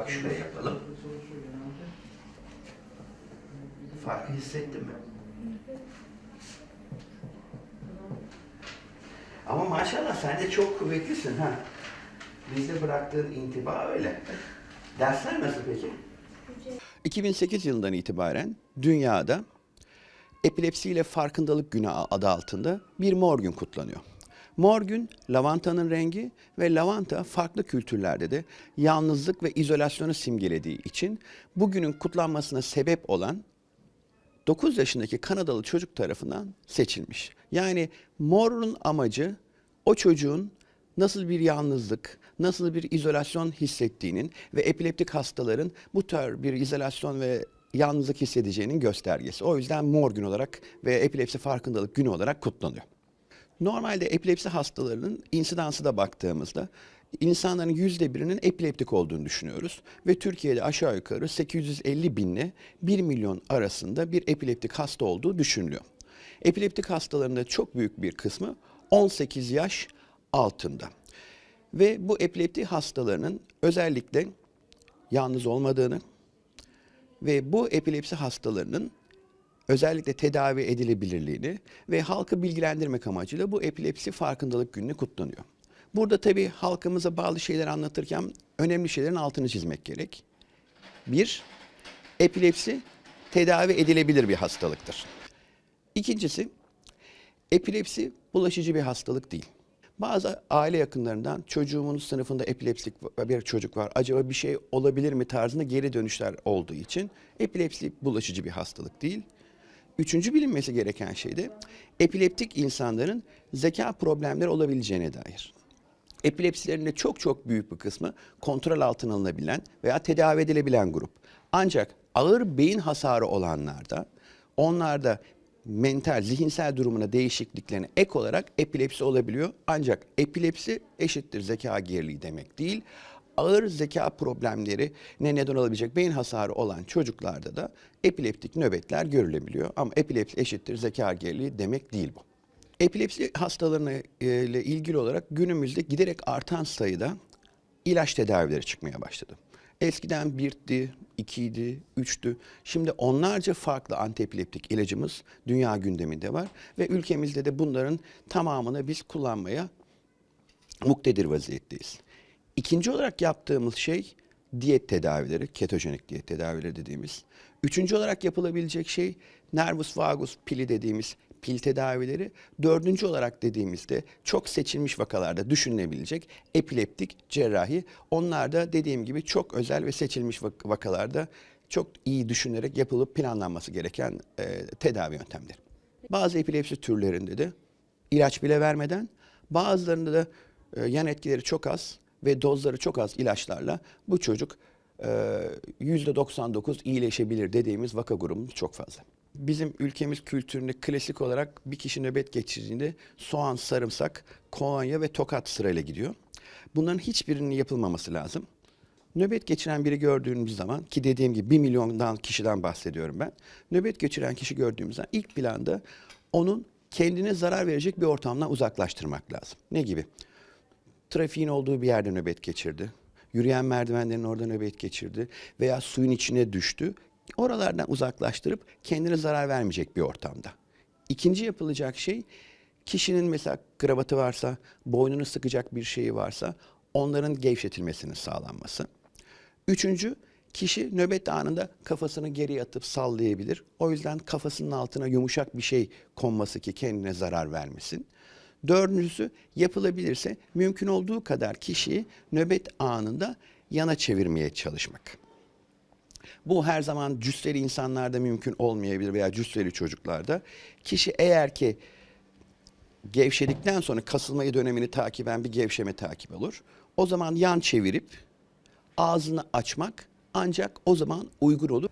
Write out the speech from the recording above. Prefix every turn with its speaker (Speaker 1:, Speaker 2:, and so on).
Speaker 1: bak şuraya yapalım. Farkı hissettin mi? Ama maşallah sen de çok kuvvetlisin ha. Bizde bıraktığın intiba öyle. Dersler nasıl peki?
Speaker 2: 2008 yılından itibaren dünyada epilepsiyle farkındalık günü adı altında bir mor gün kutlanıyor. Mor gün lavantanın rengi ve lavanta farklı kültürlerde de yalnızlık ve izolasyonu simgelediği için bugünün kutlanmasına sebep olan 9 yaşındaki Kanadalı çocuk tarafından seçilmiş. Yani morun amacı o çocuğun nasıl bir yalnızlık, nasıl bir izolasyon hissettiğinin ve epileptik hastaların bu tür bir izolasyon ve yalnızlık hissedeceğinin göstergesi. O yüzden mor gün olarak ve epilepsi farkındalık günü olarak kutlanıyor. Normalde epilepsi hastalarının insidansı da baktığımızda insanların yüzde birinin epileptik olduğunu düşünüyoruz. Ve Türkiye'de aşağı yukarı 850 binle 1 milyon arasında bir epileptik hasta olduğu düşünülüyor. Epileptik hastalarında çok büyük bir kısmı 18 yaş altında. Ve bu epileptik hastalarının özellikle yalnız olmadığını ve bu epilepsi hastalarının özellikle tedavi edilebilirliğini ve halkı bilgilendirmek amacıyla bu epilepsi farkındalık günü kutlanıyor. Burada tabii halkımıza bağlı şeyler anlatırken önemli şeylerin altını çizmek gerek. Bir, epilepsi tedavi edilebilir bir hastalıktır. İkincisi, epilepsi bulaşıcı bir hastalık değil. Bazı aile yakınlarından çocuğumun sınıfında epilepsik bir çocuk var. Acaba bir şey olabilir mi tarzında geri dönüşler olduğu için epilepsi bulaşıcı bir hastalık değil. Üçüncü bilinmesi gereken şey de epileptik insanların zeka problemleri olabileceğine dair. Epilepsilerin de çok çok büyük bir kısmı kontrol altına alınabilen veya tedavi edilebilen grup. Ancak ağır beyin hasarı olanlarda onlarda mental, zihinsel durumuna değişikliklerine ek olarak epilepsi olabiliyor. Ancak epilepsi eşittir zeka geriliği demek değil. Ağır zeka problemleri ne neden olabilecek beyin hasarı olan çocuklarda da epileptik nöbetler görülebiliyor. Ama epilepsi eşittir zeka geriliği demek değil bu. Epilepsi hastalarına e, ile ilgili olarak günümüzde giderek artan sayıda ilaç tedavileri çıkmaya başladı. Eskiden birdi, ikiydi, üçtü. Şimdi onlarca farklı antiepileptik ilacımız dünya gündeminde var ve ülkemizde de bunların tamamını biz kullanmaya muktedir vaziyetteyiz. İkinci olarak yaptığımız şey diyet tedavileri, ketojenik diyet tedavileri dediğimiz. Üçüncü olarak yapılabilecek şey nervus vagus pili dediğimiz pil tedavileri. Dördüncü olarak dediğimizde çok seçilmiş vakalarda düşünülebilecek epileptik cerrahi. Onlar da dediğim gibi çok özel ve seçilmiş vak- vakalarda çok iyi düşünerek yapılıp planlanması gereken e, tedavi yöntemleri. Bazı epilepsi türlerinde de ilaç bile vermeden bazılarında da e, yan etkileri çok az ve dozları çok az ilaçlarla bu çocuk e, %99 iyileşebilir dediğimiz vaka grubumuz çok fazla. Bizim ülkemiz kültüründe klasik olarak bir kişi nöbet geçirdiğinde soğan, sarımsak, kolonya ve tokat sırayla gidiyor. Bunların hiçbirinin yapılmaması lazım. Nöbet geçiren biri gördüğümüz zaman ki dediğim gibi bir milyondan kişiden bahsediyorum ben. Nöbet geçiren kişi gördüğümüz zaman ilk planda onun kendine zarar verecek bir ortamdan uzaklaştırmak lazım. Ne gibi? Trafiğin olduğu bir yerde nöbet geçirdi. Yürüyen merdivenlerin orada nöbet geçirdi veya suyun içine düştü. Oralardan uzaklaştırıp kendine zarar vermeyecek bir ortamda. İkinci yapılacak şey kişinin mesela kravatı varsa, boynunu sıkacak bir şeyi varsa onların gevşetilmesinin sağlanması. Üçüncü, kişi nöbet anında kafasını geriye atıp sallayabilir. O yüzden kafasının altına yumuşak bir şey konması ki kendine zarar vermesin. Dördüncüsü yapılabilirse mümkün olduğu kadar kişiyi nöbet anında yana çevirmeye çalışmak. Bu her zaman cüsseli insanlarda mümkün olmayabilir veya cüsseli çocuklarda. Kişi eğer ki gevşedikten sonra kasılmayı dönemini takiben bir gevşeme takip olur. O zaman yan çevirip ağzını açmak ancak o zaman uygun olur.